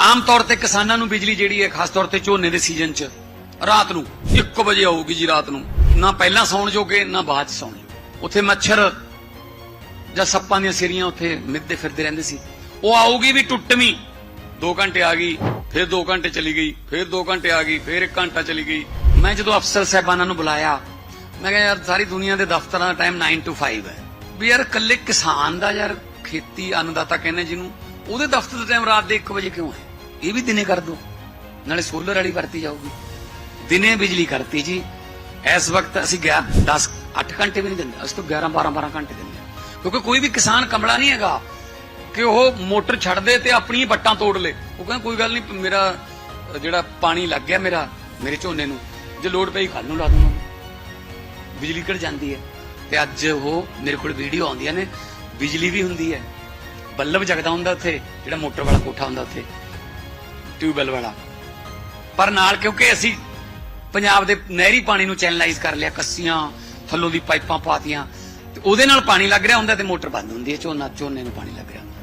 ਆਮ ਤੌਰ ਤੇ ਕਿਸਾਨਾਂ ਨੂੰ ਬਿਜਲੀ ਜਿਹੜੀ ਹੈ, ਖਾਸ ਤੌਰ ਤੇ ਝੋਨੇ ਦੇ ਸੀਜ਼ਨ 'ਚ, ਰਾਤ ਨੂੰ 1 ਵਜੇ ਆਊਗੀ ਜੀ ਰਾਤ ਨੂੰ। ਨਾ ਪਹਿਲਾਂ ਸੌਣ ਜੋਗੇ, ਨਾ ਬਾਅਦ 'ਚ ਸੌਣ ਉੱਥੇ ਮੱਛਰ ਜਾਂ ਸੱਪਾਂ ਦੀਆਂ ਸਿਰੀਆਂ ਉੱਥੇ ਮਿੱਧਦੇ ਫਿਰਦੇ ਰਹਿੰਦੇ ਸੀ। ਉਹ ਆਊਗੀ ਵੀ ਟੁੱਟਵੀਂ 2 ਘੰਟੇ ਆ ਗਈ, ਫਿਰ 2 ਘੰਟੇ ਚਲੀ ਗਈ, ਫਿਰ 2 ਘੰਟੇ ਆ ਗਈ, ਫਿਰ 1 ਘੰਟਾ ਚਲੀ ਗਈ। ਮੈਂ ਜਦੋਂ ਅਫਸਰ ਸਾਹਿਬਾਨਾਂ ਨੂੰ ਬੁਲਾਇਆ, ਮੈਂ ਕਿਹਾ, ਯਾਰ, ਸਾਰੀ ਦੁਨੀਆ ਦੇ ਦਫ਼ਤਰਾਂ ਦਾ ਟਾਈਮ 9 ਟੂ 5 ਹੈ। ਵੀ ਯਾਰ, ਇਕੱਲੇ ਕਿਸਾਨ ਦਾ ਯਾਰ ਖੇਤੀ ਅੰਨਦਾਤਾ ਕਹਿੰਦੇ ਜਿਹਨੂੰ, ਉਹਦੇ ਦਫ਼ਤਰ ਦਾ ਟਾਈਮ ਰਾਤ ਦੇ 1 ਵਜੇ ਕਿਉਂ ਹੈ? ਇਹ ਵੀ ਦਿਨੇ ਕਰ ਦੋ, ਨਾਲੇ ਸੋਲਰ ਵਾਲੀ ਵਰਤੀ ਜਾਊਗੀ। ਦਿਨੇ ਬਿਜਲੀ ਕਰਤੀ ਜੀ। ਇਸ ਵਕਤ ਅਸੀਂ ਗਿਆ 10 8 ਘੰਟੇ ਵੀ ਨਹੀਂ ਦਿੰਦੇ, ਅਸੀਂ ਤਾਂ 11 12 12 ਘੰਟੇ ਦਿੰਦੇ ਕਿਉਂਕਿ ਕੋਈ ਵੀ ਕਿਸਾਨ ਕਮਲਾ ਨਹੀਂ ਹੈਗਾ ਕਿ ਉਹ ਮੋਟਰ ਛੱਡ ਦੇ ਤੇ ਆਪਣੀ ਹੀ ਵੱਟਾਂ ਤੋੜ ਲੇ। ਉਹ ਕਹਿੰਦਾ, ਕੋਈ ਗੱਲ ਨਹੀਂ, ਮੇਰਾ, ਜਿਹੜਾ ਪਾਣੀ ਲੱਗ ਗਿਆ ਮੇਰਾ, ਮੇਰੇ ਝੋਨੇ ਨੂੰ, ਜੇ ਲੋਡ ਪਈ ਕੱਲ ਨੂੰ ਲਾ ਦੂੰਗਾ ਬਿਜਲੀ ਕੱਢ ਜਾਂਦੀ ਹੈ। ਤੇ ਅੱਜ ਉਹ ਮੇਰੇ ਕੋਲ ਵੀਡੀਓ ਆਉਂਦੀਆਂ ਨੇ, ਬਿਜਲੀ ਵੀ ਹੁੰਦੀ ਹੈ। ਬੱਲਬ ਜਗਦਾ ਹੁੰਦਾ ਉੱਥੇ, ਜਿਹੜਾ ਮੋਟਰ ਵਾਲਾ ਕੋਠਾ ਹੁੰਦਾ ਉੱਥੇ। ਟਿਊਬਵੈਲ ਵਾਲਾ। ਪਰ ਨਾਲ ਕਿਉਂਕਿ ਅਸੀਂ ਪੰਜਾਬ ਦੇ ਨਹਿਰੀ ਪਾਣੀ ਨੂੰ ਚੈਨਲਾਈਜ਼ ਕਰ ਲਿਆ, ਕੱਸੀਆਂ, ਥੱਲੋਂ ਦੀ ਪਾਈਪਾਂ ਪਾਤੀਆਂ, ਤੇ ਉਹਦੇ ਨਾਲ ਪਾਣੀ ਲੱਗ ਰਿਹਾ ਹੁੰਦਾ ਤੇ ਮੋਟਰ ਬੰਦ ਹੁੰਦੀ ਹੈ, ਝੋਨਾ ਝੋਨੇ ਨੂੰ ਪਾਣੀ ਲੱਗ ਰਿਹਾ ਹੁੰਦਾ।